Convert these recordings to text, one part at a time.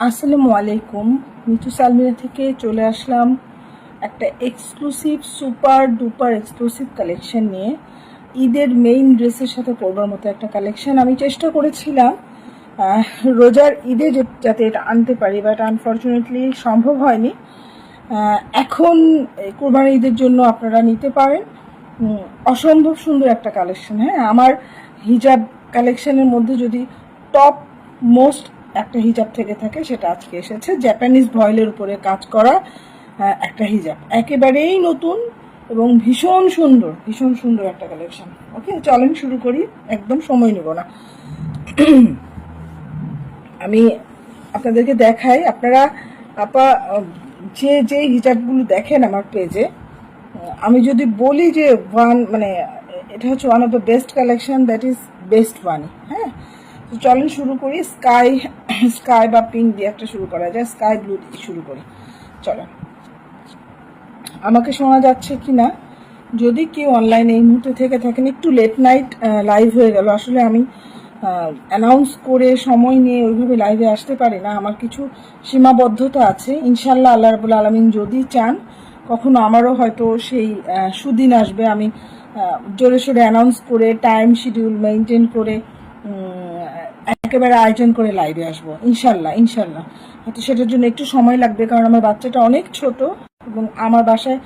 আসসালামু আলাইকুম। মিঠু সালমিরা থেকে চলে আসলাম একটা exclusive super duper exclusive collection নিয়ে। ঈদের মেইন ড্রেসের সাথে পরবার মতো একটা কালেকশন আমি চেষ্টা করেছিলাম। রোজার ঈদে যাতে এটা আনতে পারি বাট আনফর্চুনেটলি সম্ভব হয়নি। এখন কোরবানি ঈদের জন্য আপনারা নিতে পারেন। অসম্ভব সুন্দর একটা কালেকশন হ্যাঁ? আমার হিজাব কালেকশনের মধ্যে যদি টপ মোস্ট একটা হিজাব থেকে থাকে সেটা আজকে এসেছে। জাপানিজ ভয়েলের উপরে কাজ করা আহ, একটা হিজাব। একেবারেই নতুন এবং ভীষণ সুন্দর ভীষণ সুন্দর একটা কালেকশন ওকে চলেন শুরু করি একদম সময় নেব না। আমি আপনাদেরকে দেখাই আপনারা আপা যে যে হিজাবগুলো দেখেন আমার পেজে আমি যদি বলি যে ওয়ান মানে এটা হচ্ছে one of the best collection that is best one হ্যাঁ? তো চলেন শুরু করি স্কাই স্কাই বা পিঙ্ক দিয়ে একটা শুরু করা যায়, স্কাই ব্লু দিয়ে শুরু করি। চলো। আমাকে শোনা যাচ্ছে কি না? যদি কেউ অনলাইনে এই মুহূর্তে থেকে থাকেন, একটু লেট নাইট লাইভ হয়ে গেল। আসলে আমি অ্যানাউন্স করে সময় নিয়ে ওইভাবে লাইভে আসতে পারি না। আমার কিছু সীমাবদ্ধতা আছে। ইনশাল্লাহ আল্লাহ রাবুল আলমিন যদি চান, কখনো আমারও হয়তো সেই সুদিন আসবে। আমি জোরে সোরে অ্যানাউন্স করে টাইম শিডিউল মেনটেন করে একেবারে আয়োজন করে লাইভে আসব। ইনশাল্লাহ ইনশাল্লাহ। হয়তো সেটার জন্য একটু সময় লাগবে, কারণ আমার বাচ্চাটা অনেক ছোট এবং আমার বাসায়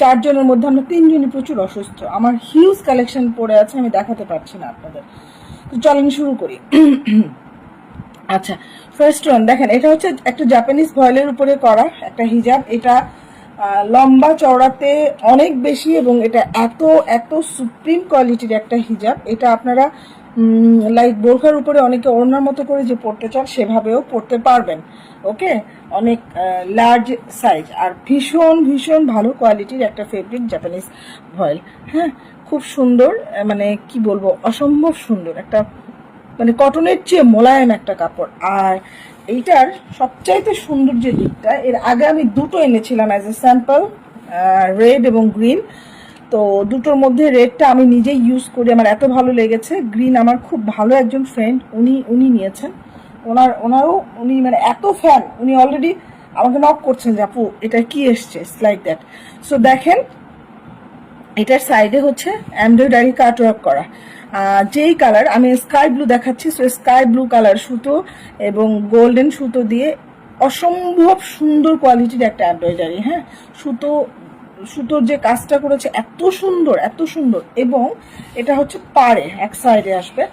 চারজনের মধ্যে আমরা তিনজনই প্রচুর অসুস্থ। আমার হিউজ কালেকশন পড়ে আছে, আমি দেখাতে পারছি না আপনাদের। তো চলেন শুরু করি। আচ্ছা ফার্স্ট ওয়ান দেখেন, এটা হচ্ছে একটা জাপানিজ ভয়েলের উপরে করা একটা হিজাব এটা লম্বা চওড়াতে অনেক বেশি এবং এটা এত এত সুপ্রিম কোয়ালিটির একটা হিজাব এটা আপনারা লাইক বোরখার উপরে অনেকে ওড়নার মতো করে যে পড়তে চান, সেভাবেও পড়তে পারবেন ওকে অনেক লার্জ সাইজ আর ভীষণ ভীষণ ভালো কোয়ালিটির একটা ফেব্রিক জাপানিজ ভয়েল হ্যাঁ? খুব সুন্দর মানে কি বলব, অসম্ভব সুন্দর একটা মানে কটনের চেয়ে মোলায়েম একটা কাপড়। আর এইটার সবচাইতে সুন্দর যে দিকটা, এর আগে আমি দুটো এনেছিলাম অ্যাজ এ স্যাম্পল রেড এবং গ্রিন তো দুটোর মধ্যে রেডটা আমি নিজেই ইউজ করি। আমার এত ভালো লেগেছে। গ্রিন আমার খুব ভালো একজন ফ্রেন্ড উনি উনি নিয়েছেন। ওনার, ওনারও উনি মানে এত ফ্যান উনি অলরেডি আমাকে নক করছেন যে, আপু, এটা কি এসছে? লাইক দ্যাট সো দেখেন, এটার সাইডে হচ্ছে এমব্রয়ডারি কাটওয়ার্ক করা। যেই কালার আমি স্কাই ব্লু দেখাচ্ছি। সো স্কাই ব্লু কালার সুতো এবং গোল্ডেন সুতো দিয়ে অসম্ভব সুন্দর কোয়ালিটির একটা এমব্রয়ডারি হ্যাঁ? সুতো সুতোর যে কাজটা করেছে, এত সুন্দর এত সুন্দর। এবং এটা হচ্ছে পাড়ে, এক সাইডে আসবে।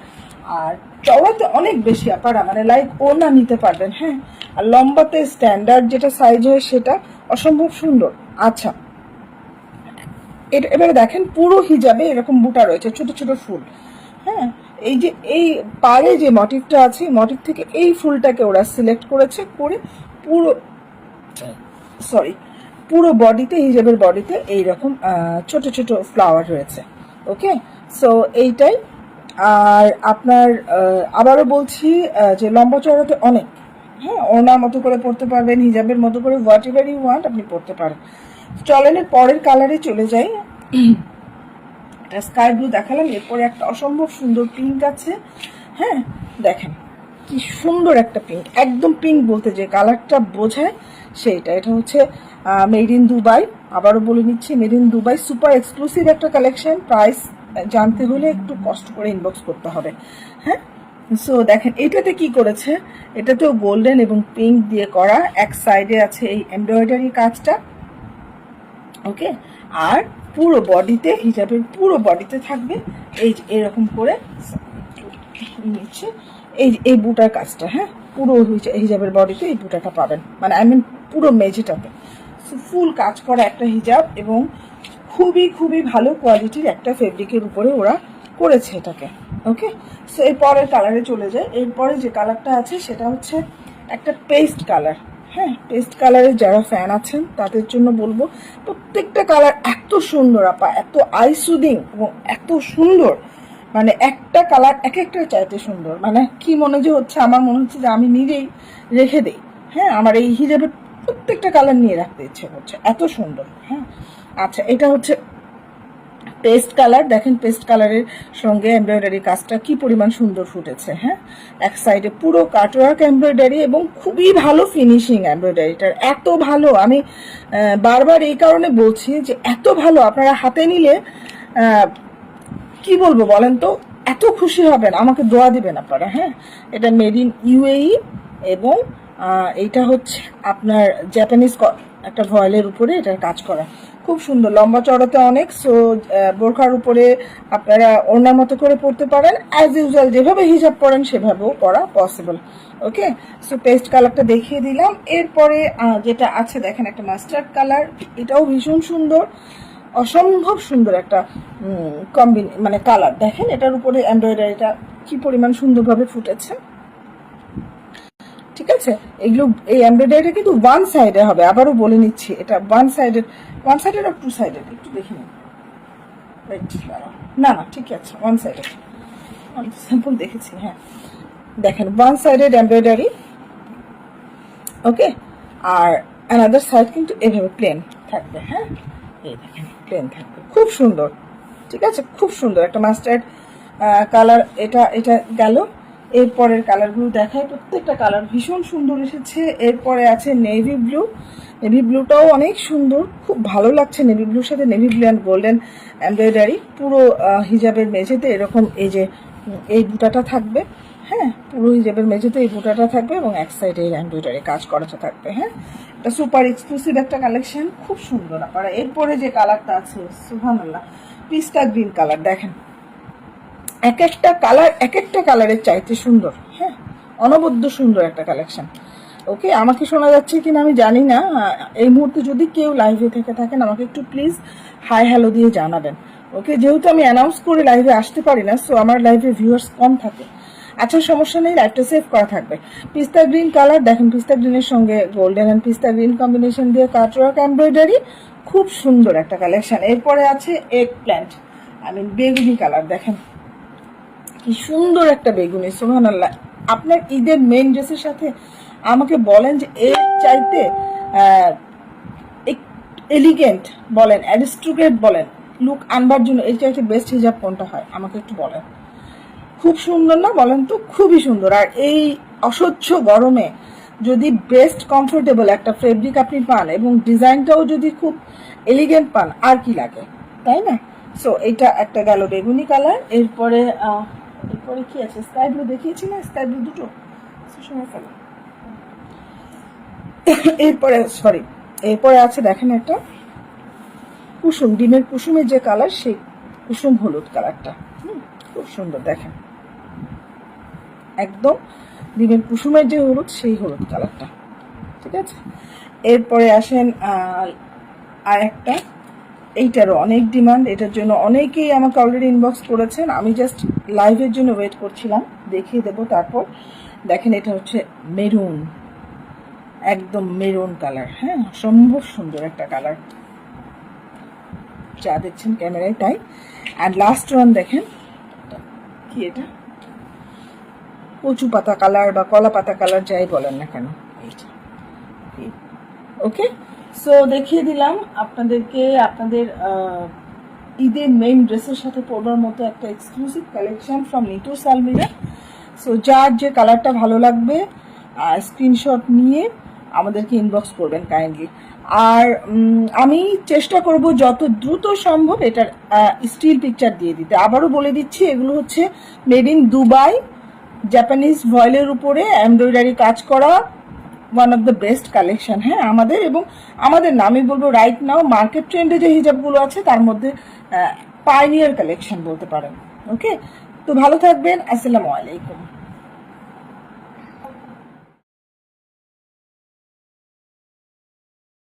আর চওড়াতে অনেক বেশি আপারা মানে লাইক ওনা নিতে পারবেন হ্যাঁ? আর লম্বাতে স্ট্যান্ডার্ড যেটা সাইজ হয় সেটা অসম্ভব সুন্দর। আচ্ছা। এবারে দেখেন, পুরো হিজাবে এরকম বুটা রয়েছে, ছোট ছোট ফুল। হ্যাঁ? এই যে, এই পাড়ে যে মটিভটা আছে মটিভ থেকে এই ফুলটাকে ওরা সিলেক্ট করেছে, করে পুরো সরি পুরো বডিতে, হিজাবের বডিতে এইরকম ছোট ছোট ফ্লাওয়ার রয়েছে। ওকে সো এইটাই। আর আপনার আবারও বলছি যে লম্বা চড়াতে অনেক হ্যাঁ ওনার মতো করে পড়তে পারবেন, হিজাবের মতো করে হোয়াট এভার ইউ ওয়ান্ট আপনি পড়তে পারেন। চলেন পরের কালারে চলে যাই। স্কাই ব্লু দেখালাম, এরপরে একটা অসম্ভব সুন্দর পিঙ্ক আছে। হ্যাঁ দেখেন। কি সুন্দর একটা পিঙ্ক একদম পিঙ্ক বলতে যে কালারটা বোঝায় সেইটা। এটা হচ্ছে মেড ইন দুবাই। আবারও বলে নিচ্ছি made in Dubai super exclusive একটা কালেকশন প্রাইস জানতে হলে একটু কষ্ট করে ইনবক্স করতে হবে। হ্যাঁ? সো দেখেন, এটাতে কি করেছে? এটাতেও গোল্ডেন এবং পিঙ্ক দিয়ে করা। এক সাইডে আছে এই এমব্রয়ডারি কাজটা। ওকে আর পুরো বডিতে, হিজাবের পুরো বডিতে থাকবে। এই এরকম করে, নিচ্ছে। এই এই বুটার কাজটা হ্যাঁ? পুরো হিজা- হিজাবের বডিতে এই বুটাটা পাবেন। মানে আই মিন পুরো মেঝেটাতে। ফুল কাজ করা একটা হিজাব এবং খুবই খুবই ভালো কোয়ালিটির একটা ফেব্রিকের উপরে ওরা করেছে এটাকে ওকে সো এর পরের কালারে চলে যায় এরপরে যে কালারটা আছে, সেটা হচ্ছে একটা পেস্ট কালার হ্যাঁ? পেস্ট কালারের যারা ফ্যান আছেন, তাদের জন্য বলব, প্রত্যেকটা কালার এত সুন্দর, আপা, এত আই সুদিং এবং এত সুন্দর। মানে একটা কালার এক একটা চাইতে সুন্দর। মানে কি মনে যে হচ্ছে, আমার মনে হচ্ছে যে আমি নিজেই রেখে দেই। হ্যাঁ আমার এই হিজাবে প্রত্যেকটা কালার নিয়ে রাখতে ইচ্ছে করছে। এত সুন্দর হ্যাঁ। আচ্ছা এটা হচ্ছে পেস্ট কালার দেখেন পেস্ট কালারের সঙ্গে এমব্রয়ডারি কাজটা কি পরিমাণ সুন্দর ফুটেছে হ্যাঁ। এক সাইডে পুরো কাটওয়ার্ক এমব্রয়ডারি এবং খুবই ভালো ফিনিশিং এমব্রয়ডারিটার এত ভালো, আমি বারবার এই কারণে বলছি যে এত ভালো। আপনারা হাতে নিলে কি বলব বলেন তো? এত খুশি হবেন, আমাকে দোয়া দিবেন আপনারা হ্যাঁ? এটা মেড ইন ইউএই এবং এইটা হচ্ছে আপনার জাপানিজ একটা ভয়েলের উপরে এটার কাজ করা। খুব সুন্দর, লম্বা চড়াতে অনেক সো বোরখার উপরে আপনারা ওড়নার মতো করে পড়তে পারেন। অ্যাজ ইউজুয়াল যেভাবে হিসাব পড়েন সেভাবেও পড়া পসিবল ওকে সো পেস্ট কালারটা দেখিয়ে দিলাম। এরপরে যেটা আছে, দেখেন একটা মাস্টার্ড কালার এটাও ভীষণ সুন্দর। অসম্ভব সুন্দর একটা কম্বিনে মানে কালার দেখেন, এটার উপরে এমব্রয়ডারিটা কি পরিমাণ সুন্দরভাবে ফুটেছে। ঠিক আছে? এগুলো, এই এমব্রয়ডারিটা কিন্তু ওয়ান সাইডে হবে। আবারও বলে নিচ্ছি, এটা ওয়ান সাইডেড ওয়ান সাইডেড আর টু সাইডেড একটু দেখে নিন। না না ঠিক আছে ওয়ান সাইডেড স্যাম্পল দেখেছি হ্যাঁ। দেখেন ওয়ান সাইডেড এমব্রয়ডারি ওকে আর অ্যানাদার সাইড কিন্তু এভাবে প্লেন থাকবে হ্যাঁ? এই থাকবে। খুব সুন্দর। ঠিক আছে? খুব সুন্দর। একটা মাস্টার্ড কালার এটা এটা গেল। এরপরের কালারগুলো দেখায় প্রত্যেকটা কালার ভীষণ সুন্দর এসেছে। এরপরে আছে নেভি ব্লু নেভি ব্লুটাও অনেক সুন্দর। খুব ভালো লাগছে নেভি ব্লুর সাথে। Navy blue and golden embroidery পুরো হিজাবের মেঝেতে এরকম এই যে এই বুটাটা থাকবে হ্যাঁ পুরো হিজাবের মেঝেতে এই বুটাটা থাকবে এবং এক সাইডে এই এমব্রয়ডারি কাজ করাটা থাকবে হ্যাঁ। এটা সুপার এক্সক্লুসিভ একটা কালেকশন খুব সুন্দর আপনারা। এরপরে যে কালারটা আছে সুহান আল্লাহ পিস্তা গ্রিন কালার দেখেন। এক একটা কালার এক একটা কালারের চাইতে সুন্দর হ্যাঁ অনবদ্য সুন্দর একটা কালেকশন ওকে আমাকে শোনা যাচ্ছে কিনা আমি জানি না। এই মুহূর্তে যদি কেউ লাইভে থেকে থাকেন, আমাকে একটু প্লিজ হাই হ্যালো দিয়ে জানাবেন। ওকে, যেহেতু আমি অ্যানাউন্স করে লাইভে আসতে পারি না সো আমার লাইভে ভিউয়ার্স কম থাকে। আচ্ছা সমস্যা নেই লাইভটা সেভ করা থাকবে। পিস্তা গ্রিন কালার দেখেন পিস্তা গ্রিনের সঙ্গে golden and pista green combination দিয়ে কাটওয়ার্ক এমব্রয়ডারি খুব সুন্দর একটা কালেকশন এরপরে আছে এগ প্ল্যান্ট আই মিন বেগুনি কালার দেখেন। কি সুন্দর একটা বেগুনি সোহান আল্লাহ আপনার ঈদের মেন ড্রেসের সাথে আমাকে বলেন যে এর চাইতে এলিগেন্ট বলেন অ্যারিস্ট্রোকেট বলেন। লুক আনবার জন্য, এর চাইতে বেস্ট হিজাব কোনটা হয়? আমাকে একটু বলেন। খুব সুন্দর না বলেন তো? খুবই সুন্দর। আর এই অসহ্য গরমে যদি বেস্ট কমফোর্টেবল একটা ফেব্রিক আপনি পান এবং ডিজাইনটাও যদি খুব এলিগেন্ট পান, আর কি লাগে? তাই না? সো এটা একটা গেল বেগুনি কালার। এরপরে এরপরে কি আছে? স্কাই ব্লু দেখিয়েছি না? স্কাই ব্লু দুটো? এরপরে সরি এরপরে আছে দেখেন একটা কুসুম ডিমের কুসুমের যে কালার সেই কুসুম হলুদ কালারটা। হুম, খুব সুন্দর দেখেন। একদম ডিমের কুসুমের যে হলুদ সেই হলুদ কালারটা ঠিক আছে? এরপরে আসেন আর একটা। এইটারও অনেক ডিমান্ড এটার জন্য অনেকেই আমাকে অলরেডি ইনবক্স করেছেন। আমি জাস্ট লাইভের জন্য ওয়েট করছিলাম দেখিয়ে দেবো তারপর। দেখেন এটা হচ্ছে মেরুন একদম মেরুন কালার হ্যাঁ? অসম্ভব সুন্দর একটা কালার। যা দেখছেন ক্যামেরায়, তাই? অ্যান্ড লাস্ট ওয়ান দেখেন। কি এটা? কচু পাতা কালার বা কলা পাতা কালার যাই বলেন না কেন। ওকে সো দেখিয়ে দিলাম আপনাদেরকে, আপনাদের ঈদের মেইন ড্রেসের সাথে পরবার মতো একটা exclusive collection from Nitu Salmira so যার যে কালারটা ভালো লাগবে স্ক্রিনশট নিয়ে আমাদেরকে ইনবক্স করবেন কাইন্ডলি আর আমি চেষ্টা করব যত দ্রুত সম্ভব এটার স্টিল পিকচার দিয়ে দিতে। আবারও বলে দিচ্ছি, এগুলো হচ্ছে মেড ইন দুবাই জাপানিজ ভয়েলের উপরে এমব্রয়ডারি কাজ করা one of the best collection হ্যাঁ আমাদের এবং আমাদের না আমি বলব রাইট নাও মার্কেট ট্রেন্ডে যে হিজাবগুলো আছে, তার মধ্যে পাইনিয়ার কালেকশন বলতে পারেন। ওকে তো ভালো থাকবেন, আসসালামু আলাইকুম।